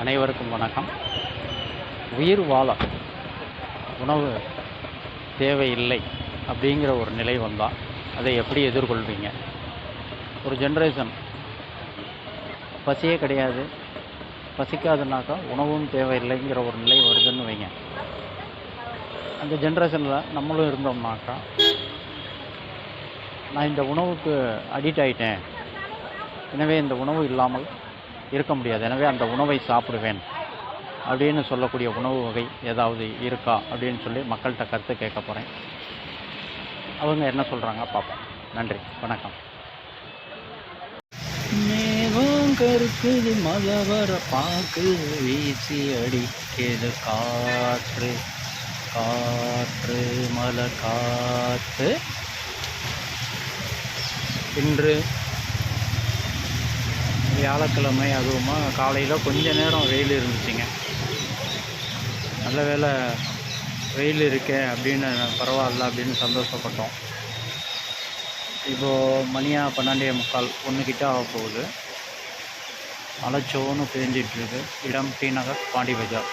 அனைவருக்கும் வணக்கம். உயிர் வாழ உணவு தேவையில்லை அப்படிங்கிற ஒரு நிலை வந்தால் அதை எப்படி எதிர்கொள்வீங்க? ஒரு ஜென்ரேஷன் பசியே கிடையாது. பசிக்காதுனாக்கா உணவும் தேவையில்லைங்கிற ஒரு நிலை வருதுன்னு வைங்க. அந்த ஜென்ரேஷனில் நம்மளும் இருந்தோம்னாக்கா நான் இந்த உணவுக்கு அடிக்ட் ஆகிட்டேன் எனவே இந்த உணவு இல்லாமல் இருக்க முடியாது. எனவே அந்த உணவை சாப்பிடுவேன். அப்படின்னு சொல்லக்கூடிய உணவு வகை ஏதாவது இருக்கா? அப்படின்னு சொல்லி மக்கள்கிட்ட கருத்து கேட்க போகிறேன் அவங்க என்ன சொல்கிறாங்க பார்ப்போம். நன்றி. வணக்கம். மேகம் கருக்குது மழை வீசி அடிக்கிறது காற்று காற்று மலை காற்று இன்று வியாழக்கிழமை அதுவுமா காலையில் கொஞ்ச நேரம் வெயில் இருந்துச்சுங்க. நல்ல வேளை வெயில் இருக்கே அப்படின்னு பரவாயில்ல அப்படின்னு சந்தோஷப்பட்டோம். இப்போது மணியா பன்னெண்டே முக்கால் ஒன்றுக்கிட்ட ஆக போகுது மலைச்சோன்னு பேஞ்சிட்ருக்கு இடம் டி நகர் பாண்டி பஜார்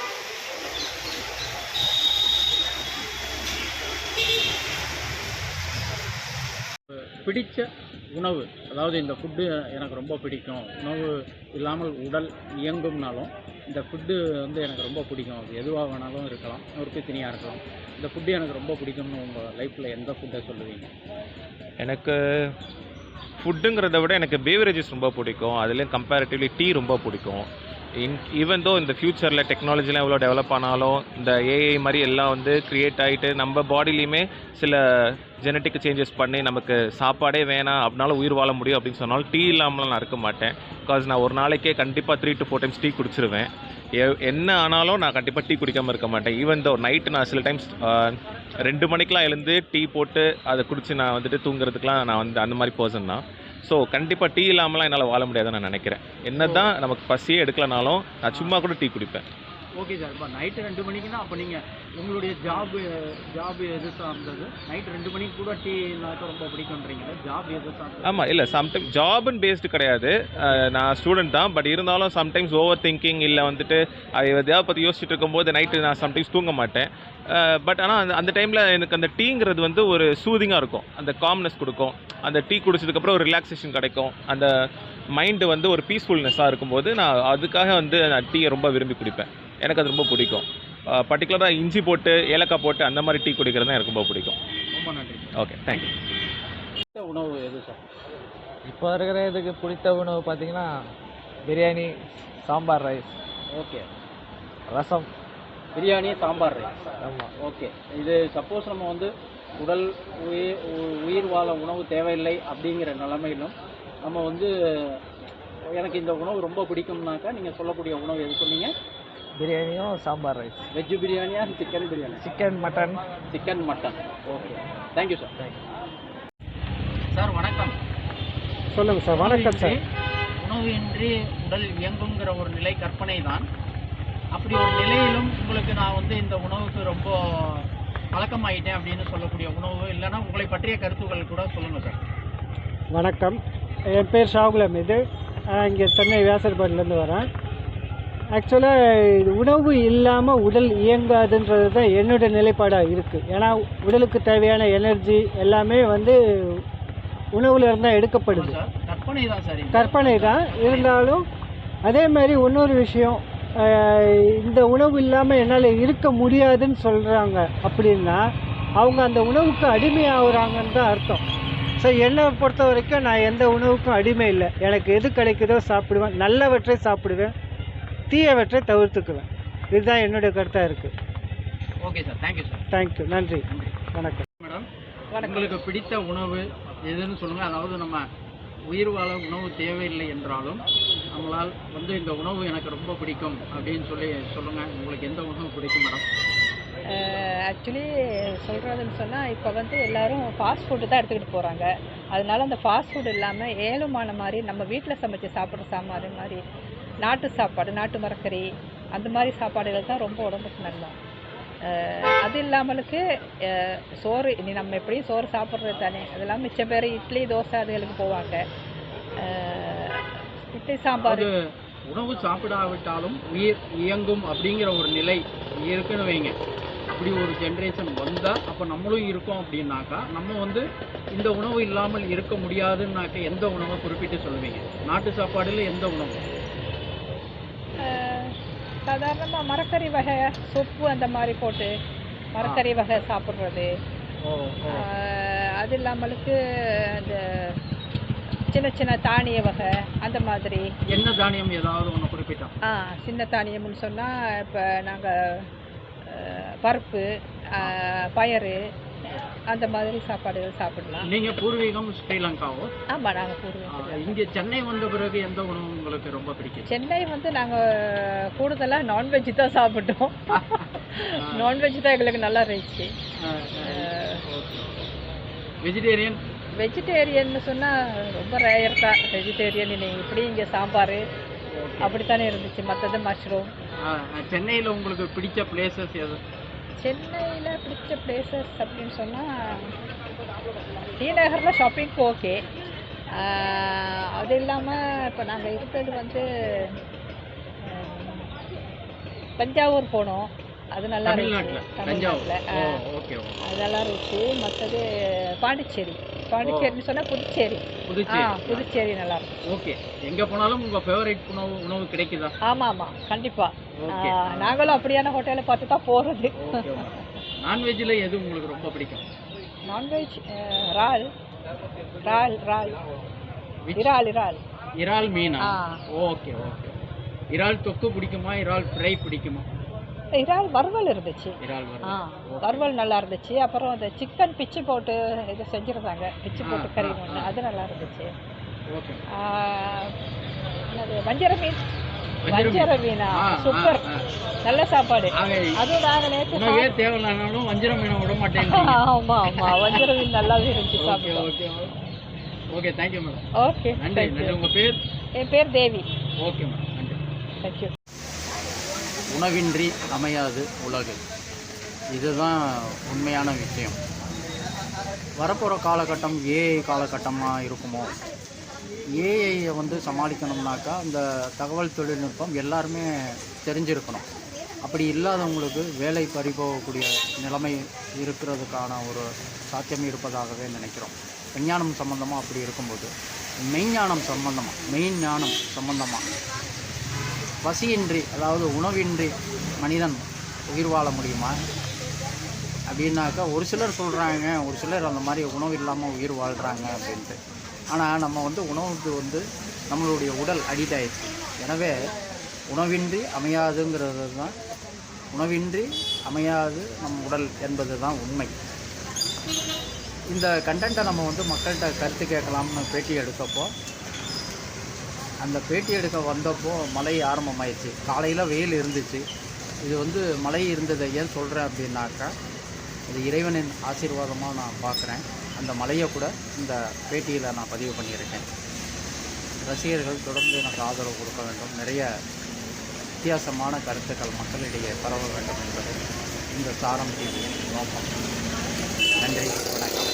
பிடித்த உணவு அதாவது இந்த ஃபுட்டு எனக்கு ரொம்ப பிடிக்கும். உணவு இல்லாமல் உடல் இயங்கும்னாலும் இந்த ஃபுட்டு வந்து எனக்கு ரொம்ப பிடிக்கும். அது எதுவாக வேணாலும் இருக்கலாம் நொறுக்கு தினியாக இருக்கலாம். இந்த ஃபுட்டு எனக்கு ரொம்ப பிடிக்கும்னு உங்கள் லைஃப்பில் எந்த ஃபுட்டை சொல்லுவீங்க? எனக்கு ஃபுட்டுங்கிறத விட எனக்கு பேவரேஜஸ் ரொம்ப பிடிக்கும். அதுலேயும் கம்பேரிட்டிவ்லி டீ ரொம்ப பிடிக்கும். இன் ஈவன் தோ இந்த ஃப்யூச்சரில் டெக்னாலஜிலாம் எவ்வளோ டெவலப் ஆனாலும் இந்த ஏஐ மாதிரி எல்லாம் வந்து க்ரியேட் ஆகிட்டு நம்ம பாடிலையுமே சில ஜெனட்டிக் சேஞ்சஸ் பண்ணி நமக்கு சாப்பாடே வேணாம் அப்படினாலும் உயிர் வாழ முடியும் அப்படின்னு சொன்னாலும் டீ இல்லாமலாம் நான் இருக்க மாட்டேன். பிகாஸ் நான் ஒரு நாளைக்கே கண்டிப்பாக three to four times tea குடிச்சிருவேன். எ- என்ன ஆனாலும் நான் கண்டிப்பாக டீ குடிக்காமல் இருக்க மாட்டேன். ஈவன் தோ நைட்டு நான் சில டைம்ஸ் ரெண்டு மணிக்கெலாம் எழுந்து டீ போட்டு அதை குடித்து நான் வந்துட்டு தூங்குறதுக்குலாம் நான் வந்து அந்த மாதிரி பர்சன் தான். ஸோ கண்டிப்பாக டீ இல்லாமலாம் என்னால் வாழ முடியாதுன்னு நான் நினைக்கிறேன். என்ன தான் நமக்கு பசியே எடுக்கலனாலும் நான் சும்மா கூட டீ குடிப்பேன். ஓகே சார் இப்போ நைட்டு ரெண்டு மணிக்குன்னா அப்போ நீங்கள் உங்களுடைய ஜாப் ஜாப் எது சார்ந்தது நைட் ரெண்டு மணிக்கு கூட டீ நாக்க ரொம்ப பிடிக்குன்றீங்களா ஜாப் எது சார்ந்தது ஆமாம் இல்லை. சம்டைம் ஜாப்னு பேஸ்டு கிடையாது. நான் ஸ்டூடெண்ட் தான். பட் இருந்தாலும் சம்டைம்ஸ் ஓவர் திங்கிங் இல்லை வந்துட்டு அது எதையாவது பற்றி யோசிச்சுட்டு இருக்கும்போது நைட்டு நான் சம்டைம்ஸ் தூங்க மாட்டேன். பட் ஆனால் அந்த அந்த டைமில் எனக்கு அந்த டீங்கிறது வந்து ஒரு சூதிங்காக இருக்கும். அந்த காம்னஸ் கொடுக்கும். அந்த டீ குடிச்சதுக்கப்புறம் ஒரு ரிலாக்ஸேஷன் கிடைக்கும். அந்த மைண்டு வந்து ஒரு பீஸ்ஃபுல்னஸாக இருக்கும்போது நான் அதுக்காக வந்து நான் டீயை ரொம்ப விரும்பி குடிப்பேன். எனக்கு அது ரொம்ப பிடிக்கும். பர்டிகுலராக இஞ்சி போட்டு ஏலக்காய் போட்டு அந்த மாதிரி டீ குடிக்கிறது தான் எனக்கு ரொம்ப பிடிக்கும். ரொம்ப நன்றி. ஓகே தேங்க்யூ உணவு எது சார் இப்போ இருக்கிற இதுக்கு பிடித்த உணவு பார்த்தீங்கன்னா biryani sambar rice. Okay rasam. Biryani sambar rice. ஆமாம் ஓகே இது சப்போஸ் நம்ம வந்து உடல் உயிர் உயிர் வாழ உணவு தேவையில்லை அப்படிங்கிற நிலைமையிலும் நம்ம வந்து எனக்கு இந்த உணவு ரொம்ப பிடிக்கும்னாக்கா நீங்கள் சொல்லக்கூடிய உணவு எது சொன்னீங்க? பிரியாணியும் சாம்பார் ரைஸ் வெஜ் பிரியாணியா chicken biryani chicken mutton chicken mutton okay thank you sir sir வணக்கம். சொல்லுங்கள் சார் வணக்கம் சார் உணவின்றி உடல் இயங்குங்கிற ஒரு நிலை கற்பனை தான் அப்படி ஒரு நிலையிலும் உங்களுக்கு நான் வந்து இந்த உணவுக்கு ரொம்ப பழக்கமாயிட்டேன் அப்படின்னு சொல்லக்கூடிய உணவு இல்லைன்னா உங்களை பற்றிய கருத்துக்கள் கூட சொல்லுங்க சார் வணக்கம். என் பேர் ஷாகுலம். இது இங்கே சென்னை வியாசர்பாடிலேருந்து வரேன். ஆக்சுவலாக இது உணவு இல்லாமல் உடல் இயங்காதுன்றது தான் என்னோட நிலைப்பாடாக இருக்குது ஏன்னா உடலுக்கு தேவையான எனர்ஜி எல்லாமே வந்து உணவுல இருந்தால் எடுக்கப்படுது. கற்பனை தான் சார். கற்பனை தான். இருந்தாலும் அதே மாதிரி இன்னொரு விஷயம் இந்த உணவு இல்லாமல் என்னால் இருக்க முடியாதுன்னு சொல்கிறாங்க அப்படின்னா அவங்க அந்த உணவுக்கு அடிமையாகுறாங்கன்னு தான் அர்த்தம். ஸோ என்னை பொறுத்த வரைக்கும் நான் எந்த உணவுக்கும் அடிமை இல்லை. எனக்கு எது கிடைக்குதோ சாப்பிடுவேன். நல்லவற்றை சாப்பிடுவேன். தீயவற்றை தவிர்த்துக்குவேன். இதுதான் என்னுடைய கருத்தாக இருக்குது okay sir thank you sir thank you நன்றி. வணக்கம். மேடம் உங்களுக்கு பிடித்த உணவு எதுன்னு சொல்லுங்க. அதாவது நம்ம உயிர் வாழ உணவு தேவையில்லை என்றாலும் நம்மளால் வந்து இந்த உணவு எனக்கு ரொம்ப பிடிக்கும் அப்படின்னு சொல்லி சொல்லுங்க. உங்களுக்கு எந்த உணவு பிடிக்கும் மேடம் ஆக்சுவலி சொல்கிறதுன்னு சொன்னால் இப்போ வந்து எல்லாரும் ஃபாஸ்ட் ஃபுட்டு தான் எடுத்துக்கிட்டு போகிறாங்க அதனால அந்த ஃபாஸ்ட் ஃபுட் இல்லாமல் ஏழுமான மாதிரி நம்ம வீட்டில் சமைச்சு சாப்பிட்ற சாப்பாடு மாதிரி நாட்டு சாப்பாடு நாட்டு மரக்கறி அந்த மாதிரி சாப்பாடுகள் தான் ரொம்ப உடம்புக்கு நல்லா அது இல்லாமலுக்கு சோறு இனி நம்ம எப்படியும் சோறு சாப்பிட்றது தானே. அதெல்லாம் மிச்சம் பேர் இட்லி தோசை அதுகளுக்கு போவாங்க. இட்லி சாம்பார். உணவு சாப்பிடாவிட்டாலும் உயிர் இயங்கும் அப்படிங்கிற ஒரு நிலை இருக்குன்னு வைங்க. அப்படி ஒரு ஜென்ரேஷன் வந்தால் அப்போ நம்மளும் இருக்கோம் அப்படின்னாக்கா நம்ம வந்து இந்த உணவு இல்லாமல் இருக்க முடியாதுன்னாக்க எந்த உணவை குறிப்பிட்டு சொல்லுவீங்க? நாட்டு சாப்பாடில் எந்த உணவு? சாதாரணமாக மரக்கறி வகை சொப்பு அந்த மாதிரி போட்டு மரக்கறி வகை சாப்பிட்றது. அது இல்லாமலுக்கு இந்த சின்ன சின்ன தானிய வகை அந்த மாதிரி. என்ன தானியம் ஏதாவது ஒன்று குறிப்பிட்டோம் ஆ சின்ன தானியம்னு சொன்னால் இப்போ நாங்கள் பருப்பு பயறு அந்த மாதிரி சாப்பாடுகள் சாப்பிடலாம். நீங்கள் பூர்வீகம் ஸ்ரீலங்காவோ? ஆமாம் நாங்கள் பூர்வீகம் இங்கே சென்னை வந்த பிறகு எந்த உணவு உங்களுக்கு ரொம்ப பிடிக்கும்? சென்னை வந்து நாங்கள் கூடுதலாக நான்வெஜ் தான் சாப்பிட்டோம். நான்வெஜ் தான் எங்களுக்கு நல்லா இருந்துச்சு. வெஜிடேரியன் வெஜிடேரியன் சொன்னால் ரொம்ப ரேயர் தான். வெஜிடேரியன் நீங்கள் இப்படி இங்கே சாம்பார்? அப்படித்தானே இருந்துச்சு. மற்றது மஷ்ரூம் சென்னையில் உங்களுக்கு பிடிச்ச பிளேசஸ் எது? சென்னையில் பிடிச்ச பிளேசஸ் அப்படின்னு சொன்னால் டி நகரில் ஷாப்பிங்க்கு ஓகே அது இல்லாமல் இப்போ நாங்கள் இருக்கிறது வந்து தஞ்சாவூர் போனோம். அது நல்லா இருந்துச்சு தமிழ்நாட்டில். ஓகே அதெல்லாம் இருந்துச்சு மற்றது பாண்டிச்சேரி. பாண்டிச்சேரின்னு சொன்னால் புதுச்சேரி. புதுச்சேரி. புதுச்சேரி நல்லா இருக்கும். ஓகே. எங்கே போனாலும் உங்கள் ஃபேவரட் உணவு உணவு கிடைக்குதா? ஆமாம் ஆமாம் கண்டிப்பாக ஓகே. நாங்களும் அப்படியான ஹோட்டலை பார்த்து தான் போகிறது ஓகே நான்வெஜ்ஜில் எது உங்களுக்கு ரொம்ப பிடிக்கும்? நான்வெஜ் இறால். இறால் இறால்? இறால் இறால். இறால் மீனா. Okay okay. இறால் தொக்கு பிடிக்குமா? இறால் ஃப்ரை பிடிக்குமா? இறால் வறுவல் இருந்துச்சு. ஆ வறுவல் நல்லா இருந்துச்சு. அப்புறம் அந்த சிக்கன் பிச்சு போட்டு இது செஞ்சுருந்தாங்க. பிச்சு போட்டு கறி ஒன்று. அது நல்லா இருந்துச்சு. என்னது வஞ்சர மீன்? வஞ்சர மீன். வஞ்சர சூப்பர். நல்ல சாப்பாடு. அதுவும் நாங்கள் நேற்று தேவையில்லைனாலும் வஞ்சிரம் மீனை விட மாட்டேன். ஆமாம் ஆமாம் வஞ்சர மீன் நல்லாவே இருந்துச்சு ஓகே சாப்பிட்டோம். ஓகே தேங்க்யூ மேடம் ஓகே நன்றி உங்கள் பேர்? என் பேர் தேவி. ஓகே மேடம் நன்றி. தேங்க்யூ உணவின்றி அமையாது உலகு இதுதான் உண்மையான விஷயம். வரப்போகிற காலகட்டம் ஏஐ காலகட்டமாக இருக்குமோ? ஏஐயை வந்து சமாளிக்கணும்னாக்கா இந்த தகவல் தொழில்நுட்பம் எல்லாருமே தெரிஞ்சிருக்கணும். அப்படி இல்லாதவங்களுக்கு வேலை பறிபோகக்கூடிய நிலைமை இருக்கிறதுக்கான ஒரு சாத்தியம் இருப்பதாகவே நினைக்கிறோம். விஞ்ஞானம் சம்மந்தமாக அப்படி இருக்கும்போது மெய்ஞானம் சம்மந்தமாக மெயின் ஞானம் சம்மந்தமாக பசியின்றி அதாவது உணவின்றி மனிதன் உயிர் வாழ முடியுமா? அப்படின்னாக்கா ஒரு சிலர் சொல்கிறாங்க ஒரு சிலர் அந்த மாதிரி உணவு இல்லாமல் உயிர் வாழ்கிறாங்க அப்படின்ட்டு. ஆனால் நம்ம வந்து உணவுக்கு வந்து நம்மளுடைய உடல் அடிக்ட் எனவே உணவின்றி அமையாதுங்கிறது தான் உணவின்றி அமையாது நம் உடல் என்பது தான் உண்மை. இந்த கண்டென்ட்டை நம்ம வந்து மக்கள்கிட்ட கருத்து கேட்கலாம்னு பேட்டி எடுத்தப்போ அந்த பேட்டி எடுக்க வந்தப்போ மழை ஆரம்பமாயிடுச்சு. காலையில் வெயில் இருந்துச்சு. இது வந்து மழை இருந்ததை ஏன் சொல்கிறேன் அப்படின்னாக்கா இது இறைவனின் ஆசீர்வாதமாக நான் பார்க்குறேன். அந்த மலையை கூட இந்த பேட்டியில் நான் பதிவு பண்ணியிருக்கேன். ரசிகர்கள் தொடர்ந்து எனக்கு ஆதரவு கொடுக்க வேண்டும். நிறைய வித்தியாசமான கருத்துக்கள் மக்களிடையே பரவ வேண்டும் என்பது இந்த சாரம் டிவியின் நோக்கம். நன்றி வணக்கம்.